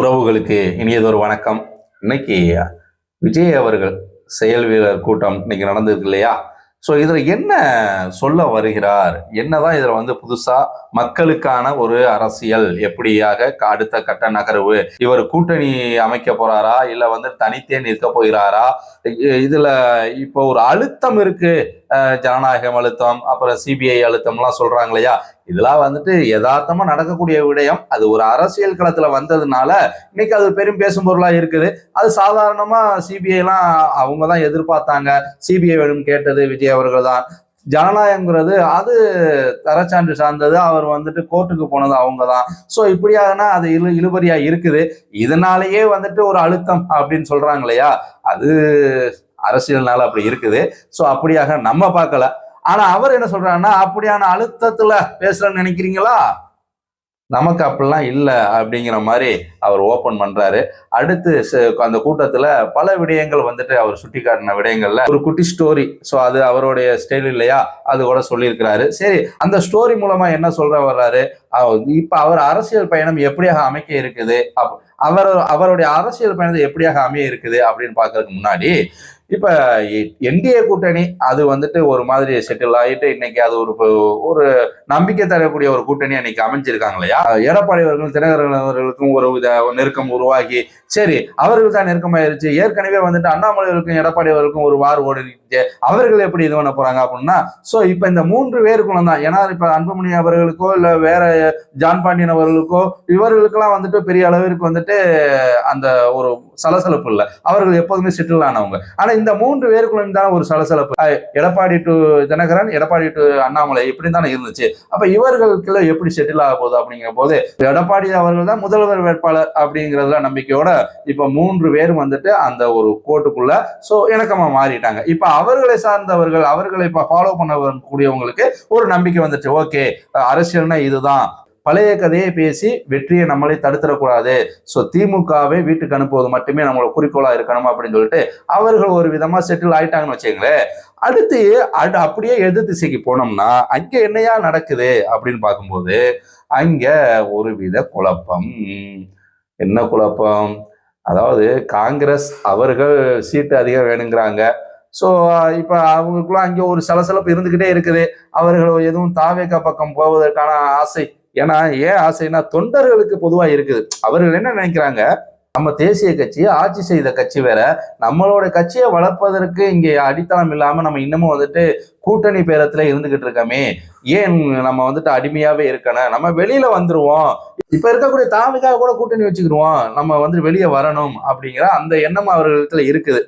உறவுகளுக்கு இனியதொரு வணக்கம். இன்னைக்கு விஜய் அவர்கள் செயல் வீரர் கூட்டம் இன்னைக்கு நடந்திருக்கு இல்லையா? ஸோ இதில் என்ன சொல்ல வருகிறார்? என்னதான் இதில் வந்து புதுசாக மக்களுக்கான ஒரு அரசியல் எப்படியாக அடுத்த கட்ட நகர்வு? இவர் கூட்டணி அமைக்க போறாரா? இல்லை வந்து தனித்தே நிற்க போகிறாரா? இதில் இப்போ ஒரு அழுத்தம் இருக்கு. ஜனநாயகம் அழுத்தம் அப்புறம் சிபிஐ அழுத்தம்லாம் சொல்றாங்க இல்லையா? இதெல்லாம் வந்துட்டு யதார்த்தமா நடக்கக்கூடிய விடயம். அது ஒரு அரசியல் களத்துல வந்ததுனால இன்னைக்கு அது பெரும் பேசும் பொருளா இருக்குது. அது சாதாரணமா சிபிஐ எல்லாம் அவங்க தான் எதிர்பார்த்தாங்க சிபிஐ வேணும் கேட்டது விஜய் அவர்கள் தான் ஜனநாயகங்கிறது அது தரச்சான்று சார்ந்தது. அவர் வந்துட்டு கோர்ட்டுக்கு போனது அவங்க தான் ஸோ இப்படியாகனா அது இழு இழுபறியா இருக்குது. இதனாலேயே வந்துட்டு ஒரு அழுத்தம் அப்படின்னு சொல்றாங்க இல்லையா? அது அரசியல்னால அப்படி இருக்குது. ஸோ அப்படியாக நம்ம பார்க்கல. ஆனா அவர் என்ன சொல்றாருன்னா அப்படியான அழுத்தத்துல பேசுறேன்னு நினைக்கிறீங்களா? நமக்கு அப்படிலாம் இல்லை அப்படிங்கிற மாதிரி அவர் ஓபன் பண்றாரு. அடுத்து அந்த கூட்டத்தில் பல விடயங்கள் வந்துட்டு அவர் சுட்டி காட்டின விடயங்கள்ல ஒரு குட்டி ஸ்டோரி ஸோ அது அவருடைய ஸ்டைல் இல்லையா? அது கூட சொல்லியிருக்கிறாரு. சரி அந்த ஸ்டோரி மூலமா என்ன சொல்ற வர்றாரு? இப்போ அவர் அரசியல் பயணம் எப்படியாக அமைக்க இருக்குது? அப்- அவர் அவருடைய அரசியல் பயணத்தை எப்படியாக அமைய இருக்குது அப்படின்னு பார்க்கறதுக்கு முன்னாடி இப்ப என்டிஏ கூட்டணி அது வந்துட்டு ஒரு மாதிரி செட்டில் ஆகிட்டு இன்னைக்கு அது ஒரு ஒரு நம்பிக்கை தரக்கூடிய ஒரு கூட்டணி அன்னைக்கு அமைஞ்சிருக்காங்க இல்லையா? எடப்பாடி அவர்களும் தினகரன் அவர்களுக்கும் ஒரு வித நெருக்கம் உருவாகி சரி அவர்கள் தான் நெருக்கமாயிருச்சு. ஏற்கனவே வந்துட்டு அண்ணாமலைகளுக்கும் எடப்பாடி அவர்களுக்கும் ஒரு வார் ஓடிச்சு அவர்கள் எப்படி இது பண்ண போறாங்க அப்படின்னா ஸோ இப்ப இந்த மூன்று பேருக்குள்ள தான். ஏன்னா இப்ப அன்புமணி அவர்களுக்கோ இல்ல வேற ஜான் பாண்டியன் அவர்களுக்கோ இவர்களுக்கெல்லாம் வந்துட்டு பெரிய அளவிற்கு வந்துட்டு அந்த ஒரு சலசலப்பு இல்லை. அவர்கள் எப்போதுமே செட்டில் ஆனவங்க ஆனா இந்த மூன்று பேருக்குள்ள தானே ஒரு சலசலப்பு. எடப்பாடி டு தினகரன் எடப்பாடி டு அண்ணாமலை இப்படி தானே இருந்துச்சு. அப்ப இவர்களுக்குள்ள எப்படி செட்டில் ஆக போகுது அப்படிங்கிற போது எடப்பாடி அவர்கள் தான் முதல்வர் வேட்பாளர் அப்படிங்கிறதுல நம்பிக்கையோட இப்ப மூன்று பேரும் வந்துட்டு அந்த ஒரு கோட்டுக்குள்ள ஸோ இணக்கமா மாறிட்டாங்க. இப்ப அவர்களை சார்ந்தவர்கள் அவர்களை இப்ப ஃபாலோ பண்ண கூடியவங்களுக்கு ஒரு நம்பிக்கை வந்துச்சு. ஓகே அரசியல்னா இதுதான். பழைய கதையை பேசி வெற்றியை நம்மளே தடுத்துடக்கூடாது. ஸோ திமுகவை வீட்டுக்கு அனுப்புவது மட்டுமே நம்மளோட குறிக்கோளாக இருக்கணும் அப்படின்னு சொல்லிட்டு அவர்கள் ஒரு விதமாக செட்டில் ஆயிட்டாங்கன்னு வச்சுங்களேன் அடுத்து அடு அப்படியே எதிர் திசைக்கு போனோம்னா அங்கே என்னையா நடக்குது அப்படின்னு பார்க்கும்போது அங்கே ஒரு வித குழப்பம். என்ன குழப்பம்? அதாவது காங்கிரஸ் அவர்கள் சீட்டு அதிகம் வேணுங்கிறாங்க. ஸோ இப்போ அவங்களுக்குள்ள அங்கே ஒரு சலசலப்பு இருந்துக்கிட்டே இருக்குது. அவர்கள் எதுவும் தாவேக்கா பக்கம் போவதற்கான ஆசை ஏன்னா ஏன் ஆசைன்னா தொண்டர்களுக்கு பொதுவாக இருக்குது. அவர்கள் என்ன நினைக்கிறாங்க? நம்ம தேசிய கட்சி ஆட்சி செய்த கட்சி வேற. நம்மளோட கட்சியை வளர்ப்பதற்கு இங்கே அடித்தளம் இல்லாம நம்ம இன்னமும் வந்துட்டு கூட்டணி பேரத்துல இருந்துகிட்டு இருக்கோமே. ஏன் நம்ம வந்துட்டு அடிமையாவே இருக்கணும்? நம்ம வெளியில வந்துருவோம். இப்ப இருக்கக்கூடிய தாமிக்காக கூட கூட்டணி வச்சுக்கிருவோம். நம்ம வந்துட்டு வெளியே வரணும் அப்படிங்கிற அந்த எண்ணம் அவர்களிடத்துல இருக்குது.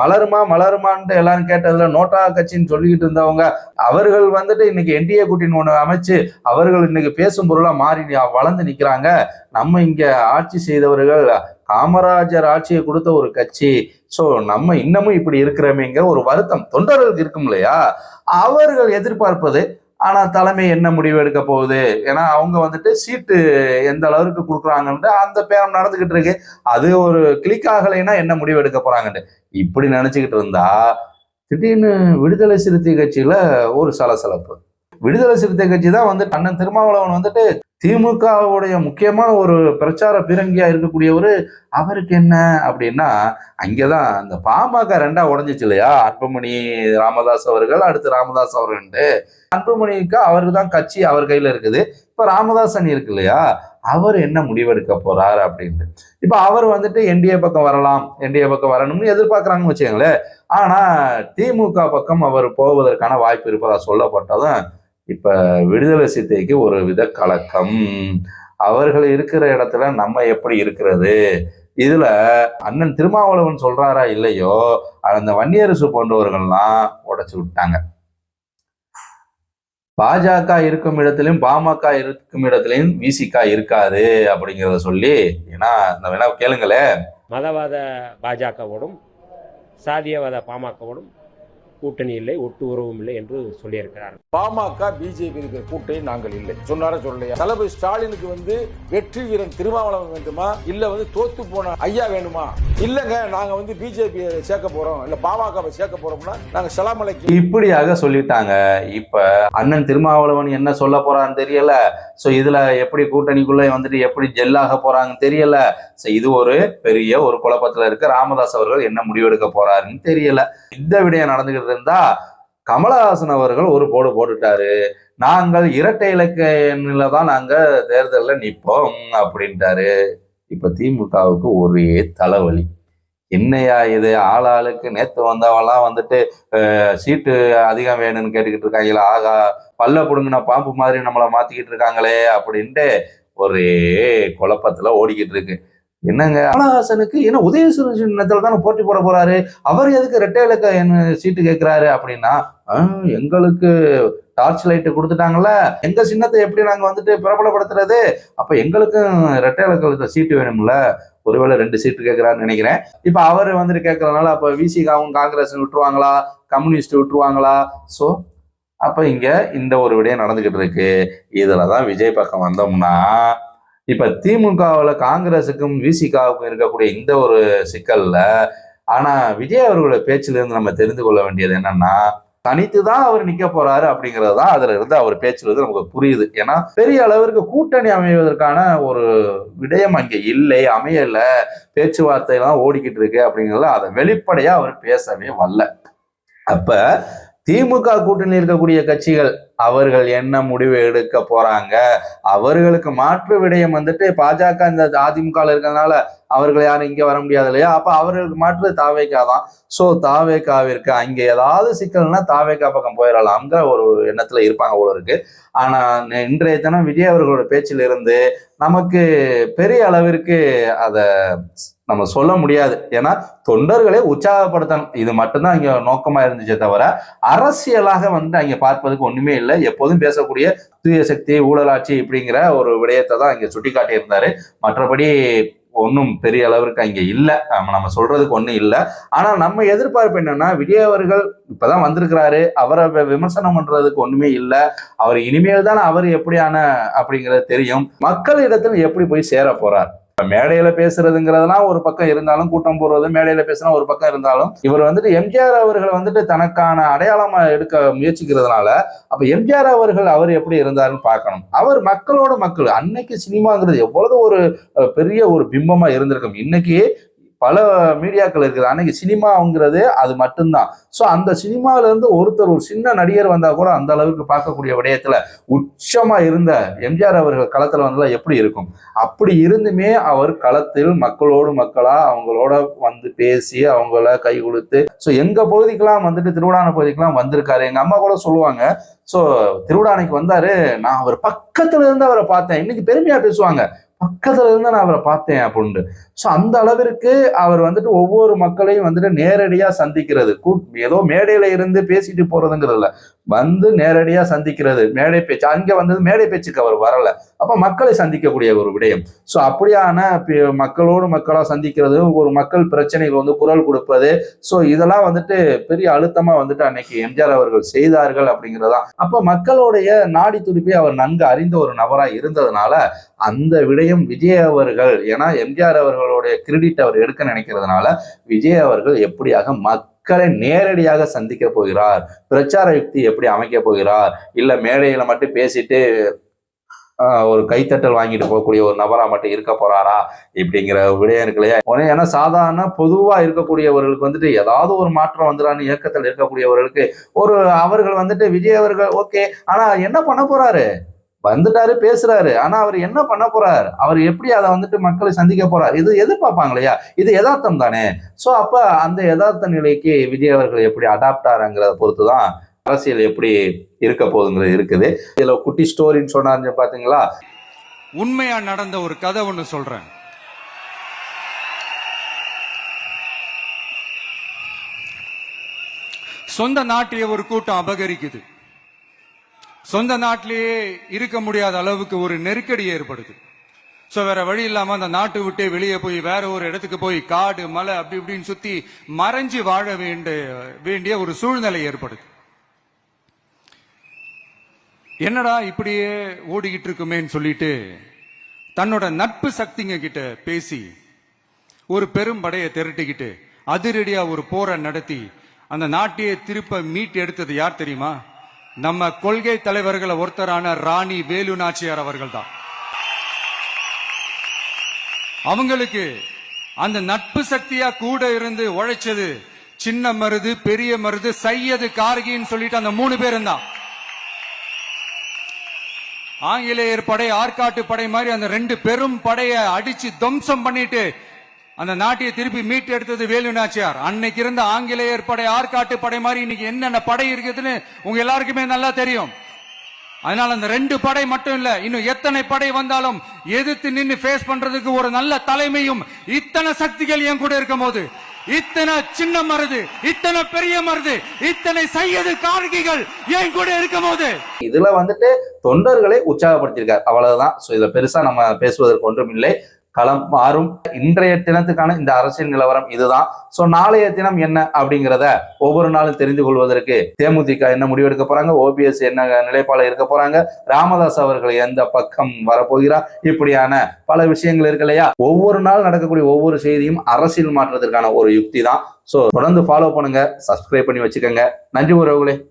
மலருமா மலருமான்ட்டு எல்லாரும் கேட்டதுல நோட்டா கட்சின்னு சொல்லிக்கிட்டு இருந்தவங்க அவர்கள் வந்துட்டு இன்னைக்கு என்டிஏ கூட்டணி ஒன்று அமைச்சு அவர்கள் இன்னைக்கு பேசும் பொருளா மாறி வளர்ந்து நிற்கிறாங்க நம்ம இங்க ஆட்சி செய்தவர்கள் காமராஜர் ஆட்சியை கொடுத்த ஒரு கட்சி. ஸோ நம்ம இன்னமும் இப்படி இருக்கிறோமேங்கிற ஒரு வருத்தம் தொண்டர்களுக்கு இருக்கும் இல்லையா? அவர்கள் எதிர்பார்ப்பது ஆனால் தலைமை என்ன முடிவு எடுக்க போகுது? ஏன்னா அவங்க வந்துட்டு சீட்டு எந்த அளவுக்கு கொடுக்குறாங்கன்ட்டு அந்த பேரம் நடந்துக்கிட்டு இருக்கு. அது ஒரு கிளிக் ஆகலைன்னா என்ன முடிவு எடுக்க போறாங்கன்ட்டு. இப்படி நினச்சிக்கிட்டு இருந்தா திடீர்னு விடுதலை சிறுத்தை கட்சியில ஒரு சலசலப்பு. விடுதலை சிறுத்தை கட்சி தான் வந்து அண்ணன் திருமாவளவன் வந்துட்டு திமுகவுடைய முக்கியமான ஒரு பிரச்சார பீரங்கியா இருக்கக்கூடியவர். அவருக்கு என்ன அப்படின்னா அங்கேதான் இந்த பாமக ரெண்டா உடஞ்சிச்சு இல்லையா? அன்புமணி ராமதாஸ் அவர்கள் அடுத்து ராமதாஸ் அவர்கள்ட்டு அன்புமணிக்கு அவருக்கு தான் கட்சி அவர் கையில இருக்குது. இப்ப ராமதாஸ் அணி இருக்கு இல்லையா? அவர் என்ன முடிவெடுக்க போறாரு அப்படின்ட்டு. இப்ப அவர் வந்துட்டு என்டிஏ பக்கம் வரலாம் என்டிஏ பக்கம் வரணும்னு எதிர்பார்க்கறாங்கன்னு வச்சுக்கோங்களேன். ஆனா திமுக பக்கம் அவர் போவதற்கான வாய்ப்பு இருப்பதா சொல்லப்பட்டதும் இப்போ விடுதலை சித்தைக்கு ஒரு வித கலக்கம். அவர்கள் இருக்கிற இடத்துல நம்ம எப்படி இருக்கிறது? இதுல அண்ணன் திருமாவளவன் சொல்றாரா இல்லையோ அந்த வன்னியரசு போன்றவர்கள்லாம் உடைச்சு விட்டாங்க. பாஜக இருக்கும் இடத்திலும் பாமக இருக்கும் இடத்திலையும் விசிகா இருக்காது அப்படிங்கிறத சொல்லி ஏன்னா இந்த வேணா கேளுங்களேன். மதவாத பாஜகவோடும் சாதியவாத பாமகவோடும் கூட்டணி இல்லை ஒட்டு உறவும் இல்லை என்று சொல்லியிருக்கிறார். பாமக பிஜேபி இருக்கிற கூட்டணி நாங்கள் இல்லை. சொன்னார சொல்லலையா? தளபதி ஸ்டாலினுக்கு வந்து வெற்றி வீரன் திருமாவளவன் வேண்டுமா? இல்ல வந்து தோத்து போன ஐயா வேணுமா இல்லைங்க நாங்க வந்து பிஜேபி சேர்க்க போறோம். இல்ல பாமகவை சேர்க்க போறோம்னா நாங்க சலாமலைக்கு இப்படியாக சொல்லிட்டாங்க. இப்ப அண்ணன் திருமாவளவன் என்ன சொல்ல போறான்னு தெரியல. சோ இதுல எப்படி கூட்டணிக்குள்ள வந்துட்டு எப்படி ஜெல்லாக போறாங்கன்னு தெரியல. சோ இது ஒரு பெரிய ஒரு குழப்பத்துல இருக்கு ராமதாஸ் அவர்கள் என்ன முடிவெடுக்க போறாருன்னு தெரியல. இந்த விடயம் நடந்துகிட்டு இருந்தா கமலஹாசன் அவர்கள் ஒரு போடு போட்டுட்டாரு. நாங்கள் இரட்டை இலக்கையில தான் நாங்க தேர்தலில் நிற்போம் அப்படின்ட்டாரு. இப்போ திமுகவுக்கு ஒரே தலைவலி. என்னையா இது? ஆளாளுக்கு நேற்று வந்தவெல்லாம் வந்துட்டு சீட்டு அதிகம் வேணும்னு கேட்டுக்கிட்டு இருக்காங்களா ஆகா பல்ல புடுங்கின பாம்பு மாதிரி நம்மளை மாத்திக்கிட்டு இருக்காங்களே அப்படின்ட்டு ஒரே குழப்பத்தில் ஓடிக்கிட்டு இருக்கு. என்னங்க? கமலஹாசனுக்கு ஏன்னா உதயசூரன் சின்னத்துல தானே போட்டி போட போறாரு? அவர் எதுக்கு ரெட்டை இலக்க என்ன சீட்டு கேட்கிறாரு அப்படின்னா எங்களுக்கு டார்ச் லைட் கொடுத்துட்டாங்கல்ல? எங்க சின்னத்தை எப்படி நாங்க வந்துட்டு பிரபலப்படுத்துறது? அப்ப எங்களுக்கும் ரெட்டையாளர்களுக்கு சீட்டு வேணும்ல. ஒருவேளை ரெண்டு சீட்டு கேட்கிறாருன்னு நினைக்கிறேன். இப்ப அவர் வந்துட்டு கேட்கறதுனால அப்ப விசிகாவும் காங்கிரஸ் விட்டுருவாங்களா? கம்யூனிஸ்ட் விட்டுருவாங்களா? சோ அப்ப இங்க இந்த ஒரு விடயம் நடந்துகிட்டு இருக்கு. இதுலதான் விஜய் பக்கம் வந்தோம்னா இப்ப திமுகவில் காங்கிரஸுக்கும் விசிகாவுக்கும் இருக்கக்கூடிய இந்த ஒரு சிக்கல்ல ஆனா விஜய் அவர்களோட பேச்சிலிருந்து நம்ம தெரிந்து கொள்ள வேண்டியது என்னன்னா தனித்து தான் அவர் நிக்க போறாரு அப்படிங்கிறது தான் அதுல இருந்து அவர் பேச்சுல இருந்து நமக்கு புரியுது. ஏன்னா பெரிய அளவிற்கு கூட்டணி அமைவதற்கான ஒரு விடயம் அங்கே இல்லை அமையல பேச்சுவார்த்தையெல்லாம் ஓடிக்கிட்டு இருக்கு அப்படிங்கிறத அதை வெளிப்படையா அவர் பேசவே வரல. அப்ப திமுக கூட்டணியில் இருக்கக்கூடிய கட்சிகள் அவர்கள் என்ன முடிவு எடுக்க போறாங்க? அவர்களுக்கு மாற்று விடயம் வந்துட்டு பாஜக இந்த அதிமுக இருக்கிறதுனால அவர்கள் யாரும் இங்கே வர முடியாது இல்லையா? அப்போ அவர்களுக்கு மாற்று தாவேக்கா தான். ஸோ தாவேக்காவிற்கு அங்கே ஏதாவது சிக்கல்னா தாவேக்கா பக்கம் போயிடலாம்ங்கிற ஒரு எண்ணத்தில் இருப்பாங்க போல இருக்கு. இன்றைய தினம் விஜய் அவர்களோட பேச்சிலிருந்து நமக்கு பெரிய அளவிற்கு அதை நம்ம சொல்ல முடியாது. ஏன்னா தொண்டர்களை உற்சாகப்படுத்தணும். இது மட்டும்தான் இங்கே நோக்கமாக இருந்துச்சே தவிர அரசியலாக வந்து அங்கே பார்ப்பதுக்கு ஒன்றுமே இல்லை. எப்போதும் பேசக்கூடிய தூய சக்தி ஊழலாட்சி இப்படிங்கிற ஒரு விடயத்தை தான் இங்கே சுட்டி காட்டியிருந்தாரு மற்றபடி ஒன்றும் பெரிய அளவிற்கு அங்கே இல்லை. நம்ம நம்ம சொல்றதுக்கு ஒன்றும் இல்லை. ஆனா நம்ம எதிர்பார்ப்பு என்னன்னா விஜய் அவர்கள் இப்பதான் வந்திருக்கிறாரு. அவரை விமர்சனம் பண்றதுக்கு ஒண்ணுமே இல்லை. அவர் இனிமேல் தான் அவர் எப்படியான அப்படிங்கிறது தெரியும். மக்களிடத்தில் எப்படி போய் சேர போறார்? மேடையில பேசுறதுங்கிறதுலாம் ஒரு பக்கம் இருந்தாலும் கூட்டம் போடுறது மேடையில பேசினா ஒரு பக்கம் இருந்தாலும் இவர் வந்துட்டு எம்ஜிஆர் அவர்கள் வந்துட்டு தனக்கான அடையாளமா எடுக்க முயற்சிக்கிறதுனால அப்ப எம்ஜிஆர் அவர்கள் அவர் எப்படி இருந்தாருன்னு பார்க்கணும். அவர் மக்களோட மக்கள். அன்னைக்கு சினிமாங்கிறது எவ்வளவு ஒரு பெரிய ஒரு பிம்பமா இருந்திருக்கும். இன்னைக்கு பல மீடியாக்கள் இருக்குது அன்னைக்கு சினிமாங்கிறது அது மட்டும்தான். ஸோ அந்த சினிமால இருந்து ஒருத்தர் ஒரு சின்ன நடிகர் வந்தா கூட அந்த அளவுக்கு பார்க்கக்கூடிய விடயத்துல உச்சமா இருந்த எம்ஜிஆர் அவர்கள் களத்துல வந்தால் எப்படி இருக்கும்? அப்படி இருந்துமே அவர் களத்தில் மக்களோடு மக்களா அவங்களோட வந்து பேசி அவங்கள கை கொடுத்து ஸோ எங்க பகுதிக்கெல்லாம் வந்துட்டு திருவிழான பகுதிக்கெல்லாம் வந்திருக்காரு. எங்க அம்மா கூட சொல்லுவாங்க ஸோ திருவிழானைக்கு வந்தாரு நான் அவர் பக்கத்துல இருந்து அவரை பார்த்தேன். இன்னைக்கு பெருமையா பேசுவாங்க. பக்கத்துல இருந்து நான் அவரை பார்த்தேன் அப்படின்ட்டு. ஸோ அந்த அளவிற்கு அவர் வந்துட்டு ஒவ்வொரு மக்களையும் வந்துட்டு நேரடியாக சந்திக்கிறது. கூ- ஏதோ மேடையில இருந்து பேசிட்டு போறதுங்கிறதுல வந்து நேரடியாக சந்திக்கிறது. மேடை பேச்சு அங்கே வந்தது மேடை பேச்சுக்கு அவர் வரலை. அப்போ மக்களை சந்திக்கக்கூடிய ஒரு விடயம். ஸோ அப்படியான மக்களோடு மக்களாக சந்திக்கிறது ஒரு மக்கள் பிரச்சனைகள் வந்து குரல் கொடுப்பது. ஸோ இதெல்லாம் வந்துட்டு பெரிய அழுத்தமாக வந்துட்டு அன்னைக்கு எம்ஜிஆர் அவர்கள் செய்தார்கள் அப்படிங்கிறதா அப்போ மக்களுடைய நாடி துடிப்பை அவர் நன்கு அறிந்த ஒரு நபராக இருந்ததுனால அந்த விடயம் விஜய் அவர்கள் ஏன்னா எம்ஜிஆர் அவர்களுடைய கிரெடிட் அவர் எடுக்க நினைக்கிறதுனால விஜய் அவர்கள் எப்படியாக மக்களை நேரடியாக சந்திக்க போகிறார் பிரச்சார யுக்தி எப்படி அமைக்க போகிறார் இல்ல மேடையில மட்டும் பேசிட்டு ஒரு கைத்தட்டல் வாங்கிட்டு போகக்கூடிய ஒரு நபரா மட்டும் இருக்க போறாரா இப்படிங்கிற விடயம் இருக்கு இல்லையா உடனே ஏன்னா சாதாரண பொதுவாக இருக்கக்கூடியவர்களுக்கு வந்துட்டு ஏதாவது ஒரு மாற்றம் வந்துடான்னு இயக்கத்தில் இருக்கக்கூடியவர்களுக்கு ஒரு அவர்கள் வந்துட்டு விஜய் அவர்கள் ஓகே ஆனா என்ன பண்ண போறாரு? வந்துட்டாரு பேசுறாரு. ஆனா அவர் என்ன பண்ண போறார்? அவர் எப்படி அதை வந்துட்டு மக்களை சந்திக்க போறார்? இது எதிர்பார்ப்பாங்க இல்லையா? இது யதார்த்தம் தானே. ஸோ அப்ப அந்த யதார்த்த நிலைக்கு விஜய் அவர்கள் எப்படி அடாப்ட் ஆறாங்கிறத பொறுத்து தான் அரசியல் எப்படி இருக்க போகுதுங்கிறது இருக்குது. இதுல குட்டி ஸ்டோரின்னு சொன்னாங்க பாத்தீங்களா? உண்மையா நடந்த ஒரு கதை ஒன்று சொல்றேன். சொந்த நாட்டிலே ஒரு கூட்டம் அபகரிக்குது. சொந்த நாட்டிலேயே இருக்க முடியாத அளவுக்கு ஒரு நெருக்கடி ஏற்படுது. சோ வேற வழி இல்லாம அந்த நாட்டு விட்டே வெளியே போய் வேற ஒரு இடத்துக்கு போய் காடு மலை அப்படி இப்படின்னு சுத்தி மறைஞ்சு வாழ வேண்டிய வேண்டிய ஒரு சூழ்நிலை ஏற்படுது. என்னடா இப்படியே ஓடிக்கிட்டு இருக்குமேன்னு சொல்லிட்டு தன்னோட நட்பு சக்திங்க கிட்ட பேசி ஒரு பெரும் படையை திரட்டிக்கிட்டு அதிரடியா ஒரு போரை நடத்தி அந்த நாட்டையே திருப்ப மீட் எடுத்தது யார் தெரியுமா? நம்ம கொள்கை தலைவர்களை ஒருத்தரான ராணி வேலு நாச்சியார் அவர்கள் தான் அவங்களுக்கு அந்த நட்பு சக்தியா கூட இருந்து உழைச்சது சின்ன மருது பெரிய மருது சையது கார்கின்னு சொல்லிட்டு அந்த மூணு பேரும் தான் ஆங்கிலேயர் படை ஆற்காட்டு படை மாதிரி அந்த ரெண்டு பெரும் படையை அடிச்சு துவம்சம் பண்ணிட்டு அந்த நாட்டையை திருப்பி மீட்டு எடுத்தது வேலு நாச்சியார். அன்னைக்கு இருந்த ஆங்கிலேயர் படை ஆற்காட்டு படை மாதிரி இன்னைக்கு என்னென்ன படை இருக்குதுன்னு உங்க எல்லாருக்குமே நல்லா தெரியும். அதனால அந்த ரெண்டு படை மட்டும் இல்ல இன்னும் எத்தனை படை வந்தாலும் எதிர்த்து நின்று ஃபேஸ் பண்றதுக்கு ஒரு நல்ல தலைமையும் இத்தனை சக்திகள் என் கூட இருக்கும் போது இத்தனை சின்ன மருது இத்தனை பெரிய மருது இத்தனை சையது கார்கிகள் என் கூட இருக்கும் போது இதுல வந்துட்டு தொண்டர்களை உற்சாகப்படுத்தியிருக்காரு. அவ்வளவுதான். ஸோ இதுல பெருசா நம்ம பேசுவதற்கு ஒன்றும் இல்லை. களம் மாறும். இன்றைய தினத்துக்கான இந்த அரசியல் நிலவரம் இதுதான். ஸோ நாளைய தினம் என்ன அப்படிங்கிறத ஒவ்வொரு நாளும் தெரிந்து கொள்வதற்கு தேமுதிக என்ன முடிவெடுக்க போறாங்க? ஓபிஎஸ் என்ன நிலைப்பாடு இருக்க போறாங்க? ராமதாஸ் அவர்கள் எந்த பக்கம் வரப்போகிறார்? இப்படியான பல விஷயங்கள் இருக்கு இல்லையா? ஒவ்வொரு நாள் நடக்கக்கூடிய ஒவ்வொரு செய்தியும் அரசியல் மாற்றத்திற்கான ஒரு யுக்தி தான். ஸோ தொடர்ந்து ஃபாலோ பண்ணுங்க சப்ஸ்கிரைப் பண்ணி வச்சுக்கோங்க. நன்றி உறவுகளே.